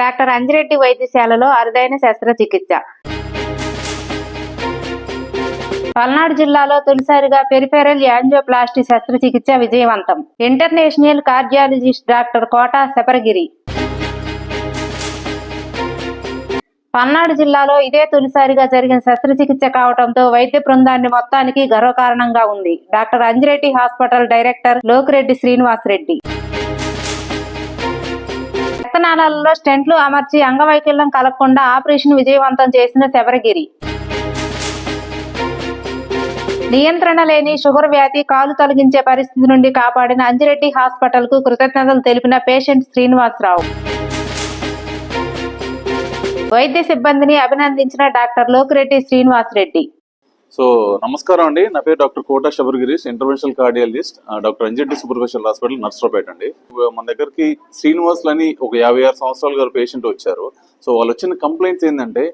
Doctor Anji Reddy వైద్యశాలలో అరుదైన శస్త్రచికిత్స. పల్నాడు జిల్లాలో తొలిసారిగా పెరిఫెరల్ యాంజియోప్లాస్టీ శస్త్రచికిత్స విజయవంతం. International cardiologist doctor Kota Sabarigiri Palnadu జిల్లాలో ఇదే తొలిసారిగా జరిగిన శస్త్రచికిత్స కావడంతో వైద్య బృందాన్ని మొత్తానికి గర్వకారణంగా ఉంది. Doctor Anjireddy hospital director Lokireddy Srinivas Reddy రక్తనాళాలలో స్టెంట్లు అమర్చి అంగవైకల్యం కలగకుండా ఆపరేషన్ విజయవంతం చేసిన శబరగిరి. నియంత్రణ లేని షుగర్ వ్యాధి కాలు తొలగించే పరిస్థితి నుండి కాపాడిన అంజిరెడ్డి హాస్పిటల్కు కృతజ్ఞతలు తెలిపిన పేషెంట్ శ్రీనివాసరావు. వైద్య సిబ్బందిని అభినందించిన డాక్టర్ లోకిరెడ్డి శ్రీనివాస్ రెడ్డి సో నమస్కారం అండి. నా పేరు doctor Kota Sabarigirish interventional cardiologist doctor Anjireddy superficial hospital Narasaraopet అండి. మన దగ్గరికి శ్రీనివాసులు అని ఒక యాభై ఆరు సంవత్సరాల గారు పేషెంట్ వచ్చారు. సో వాళ్ళు వచ్చిన కంప్లైంట్స్ ఏంటంటే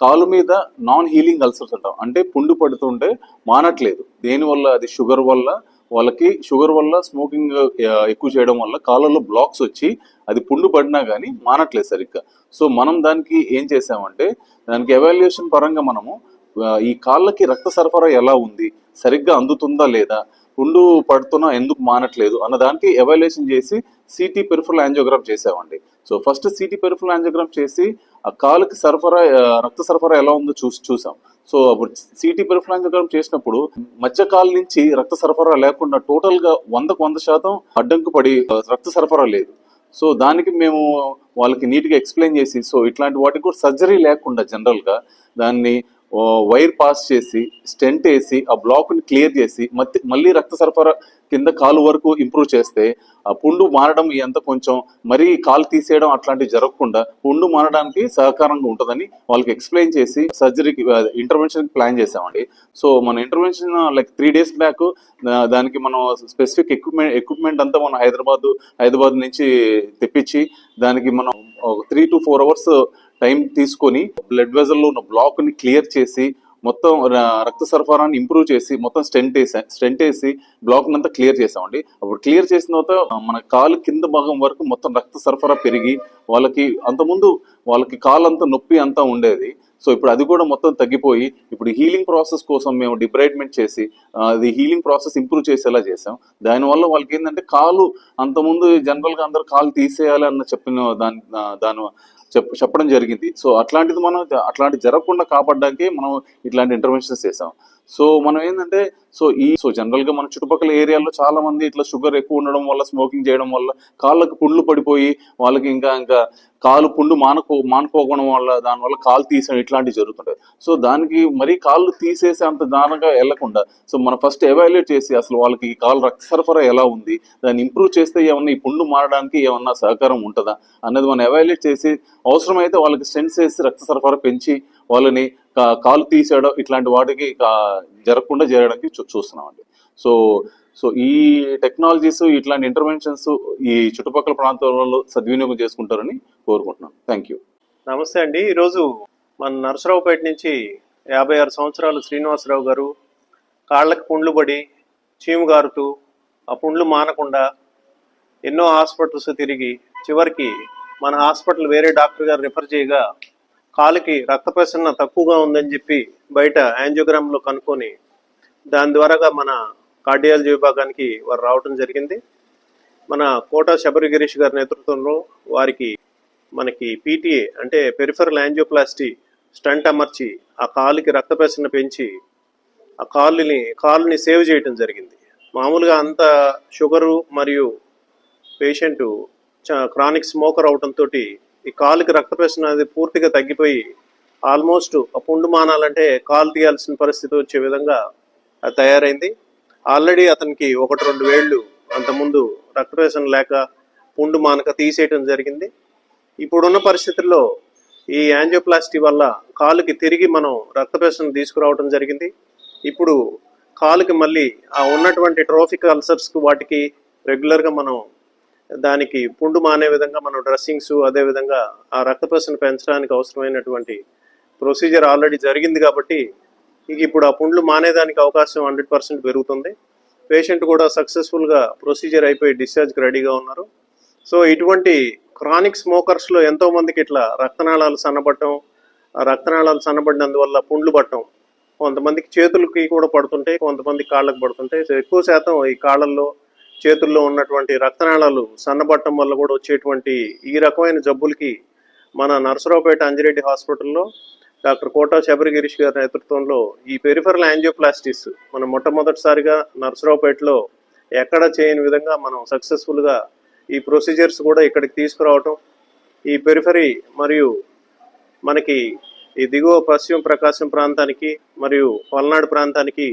కాలు మీద నాన్ హీలింగ్ అల్సర్స్ అంటాం. అంటే పుండు పడుతుంటే మానట్లేదు. దేనివల్ల అది షుగర్ వల్ల. వాళ్ళకి షుగర్ వల్ల స్మోకింగ్ ఎక్కువ చేయడం వల్ల కాళ్ళలో బ్లాక్స్ వచ్చి అది పుండు పడినా కానీ మానట్లేదు సరిగ్గా. సో మనం దానికి ఏం చేసామంటే దానికి ఎవాల్యుయేషన్ పరంగా మనము ఈ కాళ్ళకి రక్త సరఫరా ఎలా ఉంది? సరిగ్గా అందుతుందా లేదా? ఉండు పడుతున్నా ఎందుకు మానట్లేదు? అన్న దానికి ఎవాల్యుయేషన్ చేసి సిటీ పెరిఫరల్ యాంజియోగ్రామ్ చేసామండి so first CT peripheral angiogram చేసి ఆ కాలుకి సరఫరా రక్త సరఫరా ఎలా ఉందో చూసి చూసాం. సో అప్పుడు సిటీ పెరిఫరల్ యాంజియోగ్రామ్ చేసినప్పుడు మధ్య కాలు నుంచి రక్త సరఫరా లేకుండా టోటల్గా వందకు వంద శాతం అడ్డంకు పడి రక్త సరఫరా లేదు. సో దానికి మేము వాళ్ళకి నీట్గా ఎక్స్ప్లెయిన్ చేసి సో ఇట్లాంటి వాటికి కూడా సర్జరీ లేకుండా జనరల్గా దాన్ని వైర్ పాస్ చేసి స్టెంట్ వేసి ఆ బ్లాక్ని క్లియర్ చేసి మళ్ళీ రక్త సరఫరా కింద కాలు వరకు ఇంప్రూవ్ చేస్తే ఆ పుండు మారడం ఎంత కొంచెం మరీ కాలు తీసేయడం అట్లాంటివి జరగకుండా పుండు మారడానికి సహకారంగా ఉంటుందని వాళ్ళకి ఎక్స్ప్లెయిన్ చేసి సర్జరీకి ఇంటర్వెన్షన్ ప్లాన్ చేసామండి సో మన intervention like three days back దానికి మనం స్పెసిఫిక్ ఎక్విప్మెంట్ ఎక్విప్మెంట్ అంతా మనం హైదరాబాద్ హైదరాబాద్ నుంచి తెప్పించి దానికి మనం three to four hours time తీసుకొని బ్లడ్ వెజల్లో ఉన్న బ్లాక్ని క్లియర్ చేసి మొత్తం రక్త సరఫరాని ఇంప్రూవ్ చేసి మొత్తం స్టెంట్ వేసా స్టెంట్ వేసి బ్లాక్ అంతా క్లియర్ చేసామండి. అప్పుడు క్లియర్ చేసిన తర్వాత మన కాలు కింద భాగం వరకు మొత్తం రక్త సరఫరా పెరిగి వాళ్ళకి అంతకుముందు వాళ్ళకి కాలు అంతా నొప్పి అంతా ఉండేది. సో ఇప్పుడు అది కూడా మొత్తం తగ్గిపోయి ఇప్పుడు హీలింగ్ ప్రాసెస్ కోసం మేము డిబ్రైట్మెంట్ చేసి అది హీలింగ్ ప్రాసెస్ ఇంప్రూవ్ చేసేలా చేసాం. దానివల్ల వాళ్ళకి ఏంటంటే కాలు అంతకుముందు జనరల్గా అందరు కాలు తీసేయాలి అన్న చెప్పిన దాని దాని చెప్ చెప్పడం జరిగింది. సో అట్లాంటిది మనం అట్లాంటి జరగకుండా కాపాడడానికి మనం ఇట్లాంటి ఇంటర్వెన్షన్స్ చేసాం సో మనం ఏంటంటే సో ఈ సో జనరల్గా మన చుట్టుపక్కల ఏరియాలో చాలా మంది ఇట్లా షుగర్ ఎక్కువ ఉండడం వల్ల స్మోకింగ్ చేయడం వల్ల కాళ్ళకు పుండ్లు పడిపోయి వాళ్ళకి ఇంకా ఇంకా కాలు పుండు మానుకో మానుకోవడం వల్ల దానివల్ల కాలు తీసేయడం ఇట్లాంటివి జరుగుతుంటాయి. సో దానికి మరీ కాళ్ళు తీసేసి అంత దానంగా వెళ్ళకుండా సో మనం ఫస్ట్ ఎవాల్యుయేట్ చేసి అసలు వాళ్ళకి ఈ కాలు రక్త సరఫరా ఎలా ఉంది దాన్ని ఇంప్రూవ్ చేస్తే ఏమన్నా ఈ పుండు మారడానికి ఏమన్నా సహకారం ఉంటుందా అన్నది మనం ఎవాల్యుయేట్ చేసి అవసరమైతే వాళ్ళకి స్టెంట్స్ వేసి రక్త సరఫరా పెంచి వాళ్ళని కాలు తీసేయడం ఇట్లాంటి వాటికి జరగకుండా చేయడానికి చూ- చూస్తున్నామండి. సో సో ఈ టెక్నాలజీస్ ఇట్లాంటి ఇంటర్వెన్షన్స్ ఈ చుట్టుపక్కల ప్రాంతాలలో సద్వినియోగం చేసుకుంటారని కోరుకుంటున్నాను థ్యాంక్ యూ నమస్తే అండి. ఈరోజు మన నరసరావుపేట నుంచి యాభై ఆరు సంవత్సరాలు శ్రీనివాసరావు గారు కాళ్ళకి పుండ్లు పడి చీము గారుతూ ఆ పుండ్లు మానకుండా ఎన్నో హాస్పిటల్స్ తిరిగి చివరికి మన హాస్పిటల్ వేరే డాక్టర్ గారు రిఫర్ చేయగా కాలుకి రక్త ప్రసరణ తక్కువగా ఉందని చెప్పి బయట యాంజియోగ్రామ్లో కనుక్కొని దాని ద్వారాగా మన కార్డియాలజీ విభాగానికి వారు రావడం జరిగింది. మన కోట శబరి గిరీష్ గారి నేతృత్వంలో వారికి మనకి పీటీఏ అంటే పెరిఫరల్ యాంజియోప్లాస్టీ స్టంట్ అమర్చి ఆ కాలుకి రక్త ప్రసరణ పెంచి ఆ కాలుని కాలుని సేవ్ చేయడం జరిగింది. మామూలుగా అంత షుగరు మరియు పేషెంట్ క్రానిక్ స్మోకర్ అవడంతో ఈ కాలుకి రక్తపేషణ అనేది పూర్తిగా తగ్గిపోయి ఆల్మోస్ట్ ఆ పుండు మానాలంటే కాలు తీయాల్సిన పరిస్థితి వచ్చే విధంగా అది తయారైంది. ఆల్రెడీ అతనికి ఒకటి రెండు వేళ్ళు అంతకుముందు రక్త లేక పుండు మానక తీసేయటం జరిగింది. ఇప్పుడున్న పరిస్థితుల్లో ఈ యాంజియోప్లాస్టీ వల్ల కాలుకి తిరిగి మనం రక్తపేషణ తీసుకురావటం తీసుకురావడం జరిగింది. ఇప్పుడు కాలుకి మళ్ళీ ఆ ఉన్నటువంటి ట్రోఫిక్ అల్సర్స్కి వాటికి రెగ్యులర్గా మనం దానికి పుండు మానే విధంగా మనం డ్రెస్సింగ్స్ అదేవిధంగా ఆ రక్త ప్రసరణ పెంచడానికి అవసరమైనటువంటి ప్రొసీజర్ ఆల్రెడీ జరిగింది కాబట్టి ఇక ఇప్పుడు ఆ పుండ్లు మానేదానికి అవకాశం హండ్రెడ్ పర్సెంట్ పెరుగుతుంది. పేషెంట్ కూడా సక్సెస్ఫుల్గా ప్రొసీజర్ అయిపోయి డిశ్చార్జ్కి రెడీగా ఉన్నారు. సో ఇటువంటి క్రానిక్ స్మోకర్స్లో ఎంతోమందికి ఇట్లా రక్తనాళాలు సన్నబడటం ఆ రక్తనాళాలు సన్నబడినందువల్ల పుండ్లు పట్టడం కొంతమందికి చేతులకి కూడా పడుతుంటాయి కొంతమంది కాళ్ళకు పడుతుంటాయి. సో ఎక్కువ శాతం ఈ కాళ్ళల్లో చేతుల్లో ఉన్నటువంటి రక్తనాళాలు సన్నబట్టం వల్ల కూడా వచ్చేటువంటి ఈ రకమైన జబ్బులకి మన నరసరావుపేట అంజిరెడ్డి హాస్పిటల్లో డాక్టర్ కోటా శబరిగిరీష్ గారి నేతృత్వంలో ఈ పెరిఫరల్ యాంజియోప్లాస్టిస్ మనం మొట్టమొదటిసారిగా నరసరావుపేటలో ఎక్కడ చేయని విధంగా మనం సక్సెస్ఫుల్గా ఈ ప్రొసీజర్స్ కూడా ఇక్కడికి తీసుకురావటం ఈ పెరిఫరీ మరియు మనకి ఈ దిగువ పశ్చిమ ప్రకాశం ప్రాంతానికి మరియు పల్నాడు ప్రాంతానికి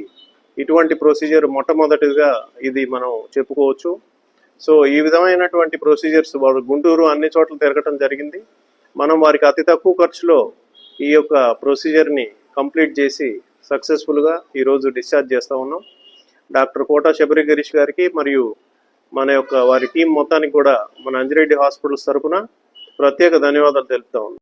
ఇటువంటి ప్రొసీజర్ మొట్టమొదటిగా ఇది మనం చెప్పుకోవచ్చు. సో ఈ విధమైనటువంటి ప్రొసీజర్స్ వారు గుంటూరు అన్ని చోట్ల తిరగటం జరిగింది. మనం వారికి అతి తక్కువ ఖర్చులో ఈ యొక్క ప్రొసీజర్ని కంప్లీట్ చేసి సక్సెస్ఫుల్గా ఈరోజు డిశ్చార్జ్ చేస్తూ ఉన్నాం. డాక్టర్ కోటా శబరి గిరీష్ గారికి మరియు మన యొక్క వారి టీం మొత్తానికి కూడా మన అంజిరెడ్డి హాస్పిటల్స్ తరఫున ప్రత్యేక ధన్యవాదాలు తెలుపుతా ఉన్నాం.